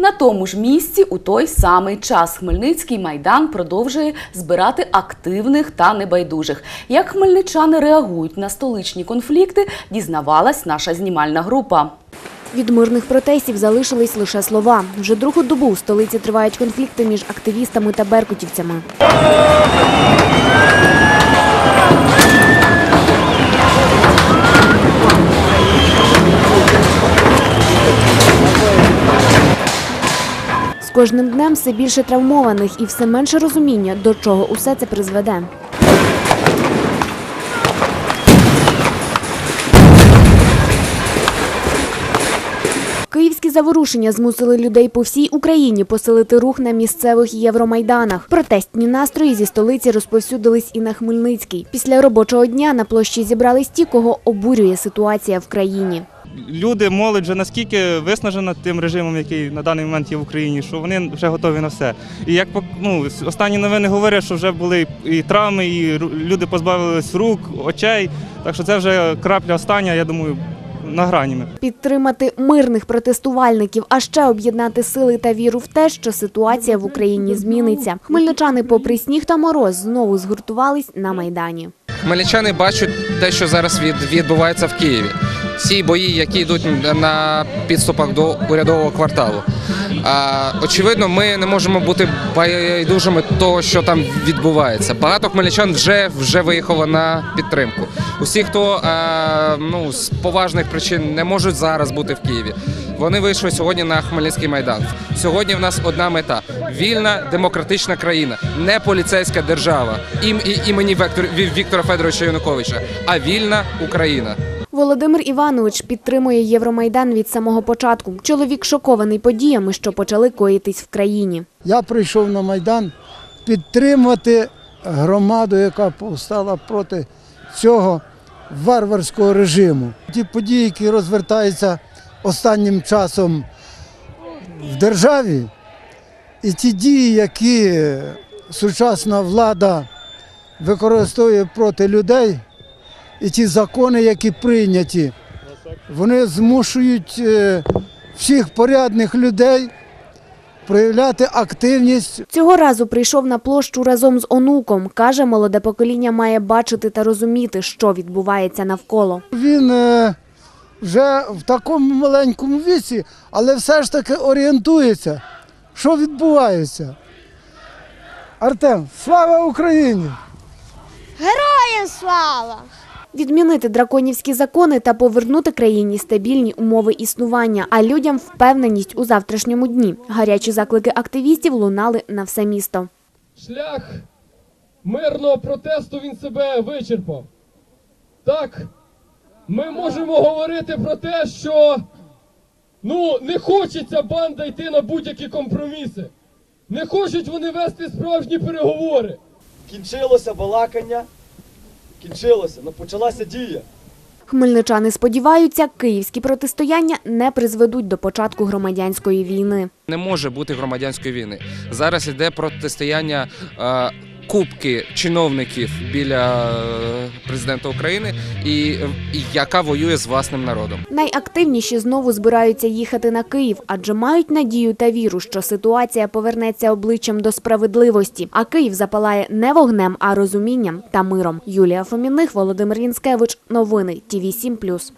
На тому ж місці у той самий час Хмельницький майдан продовжує збирати активних та небайдужих. Як хмельничани реагують на столичні конфлікти, дізнавалась наша знімальна група. Від мирних протестів залишились лише слова. Вже другу добу у столиці тривають конфлікти між активістами та беркутівцями. Кожним днем все більше травмованих і все менше розуміння, до чого усе це призведе. Київські заворушення змусили людей по всій Україні посилити рух на місцевих євромайданах. Протестні настрої зі столиці розповсюдились і на Хмельницький. Після робочого дня на площі зібрались ті, кого обурює ситуація в країні. Люди, молодь вже наскільки виснажена тим режимом, який на даний момент є в Україні, що вони вже готові на все. І як ну, останні новини говорять, що вже були і травми, і люди позбавились рук, очей. Так що це вже крапля остання, я думаю, на грані. Підтримати мирних протестувальників, а ще об'єднати сили та віру в те, що ситуація в Україні зміниться. Хмельничани, попри сніг та мороз, знову згуртувались на майдані. Хмельничани бачать те, що зараз від, відбувається в Києві. Ці бої, які йдуть на підступах до урядового кварталу. Очевидно, ми не можемо бути байдужими того, що там відбувається. Багато хмельничан вже, вже виїхало на підтримку. Усі, хто ну, з поважних причин не можуть зараз бути в Києві, вони вийшли сьогодні на Хмельницький майдан. Сьогодні в нас одна мета: вільна демократична країна, не поліцейська держава ім, і- імені Віктора Федоровича Януковича, а вільна Україна. Володимир Іванович підтримує Євромайдан від самого початку. Чоловік шокований подіями, що почали коїтись в країні. Я прийшов на Майдан підтримати громаду, яка повстала проти цього варварського режиму. Ті події, які розвертаються останнім часом в державі, і ті дії, які сучасна влада використовує проти людей, і ті закони, які прийняті, вони змушують е, всіх порядних людей проявляти активність Цього разу прийшов на площу разом з онуком. Каже, молоде покоління має бачити та розуміти, що відбувається навколо. Він е, вже в такому маленькому віці, але все ж таки орієнтується, що відбувається. Артем, слава Україні! Героям слава! Відмінити драконівські закони та повернути країні стабільні умови існування, а людям впевненість у завтрашньому дні. Гарячі заклики активістів лунали на все місто. шлях мирного протесту він себе вичерпав. Так, ми можемо говорити про те, що ну, не хочеться банда йти на будь-які компроміси. Не хочуть вони вести справжні переговори. Кінчилося балакання, кінчилося, але почалася дія. Хмельничани сподіваються, київські протистояння не призведуть до початку громадянської війни. Не може бути громадянської війни. Зараз іде протистояння е, кубки чиновників біля е, президента України, і, і яка воює з власним народом. Найактивніші знову збираються їхати на Київ, адже мають надію та віру, що ситуація повернеться обличчям до справедливості, а Київ запалає не вогнем, а розумінням та миром. Юлія Фоміних, Володимир Лінскевич. Новини ТІВІ 7+.